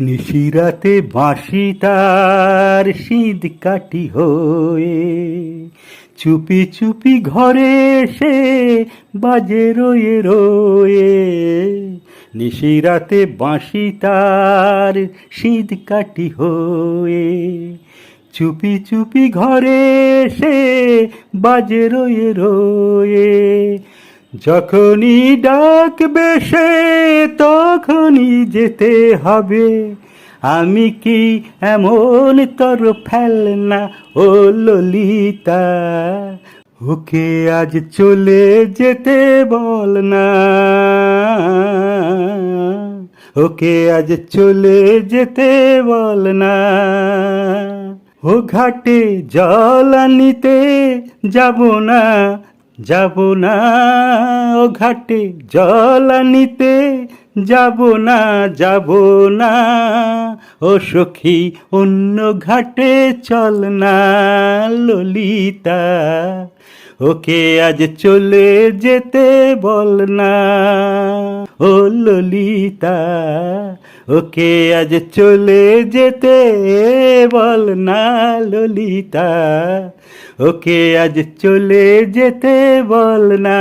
নিশিরাতে বাঁশি তার শীত কাটি হয়ে। চুপি চুপি ঘরে এসে বাজে রয়ে রয়ে। নিশিরাতে বাঁশি তার শীত কাটি হয়ে। চুপি চুপি ঘরে এসে বাজে রয়ে রয়ে। যখনই ডাকবে সে তখনই যেতে হবে। আমি কি এমন তর ফেলনা, ও ললিতা? ওকে আজ চলে যেতে বল না। ওকে আজ চলে যেতে বল না। ও ঘাটে জল আনিতে যাব না। যাব না ও ঘাটে জল আনিতে, যাব না যাব না। ও সখী, অন্য ঘাটে চল না, ললিতা। ওকে আজ চলে যেতে বল না। ও ললিতা, ওকে আজ চলে যেতে বল না ললিতা। ওকে আজ চলে যেতে বল না।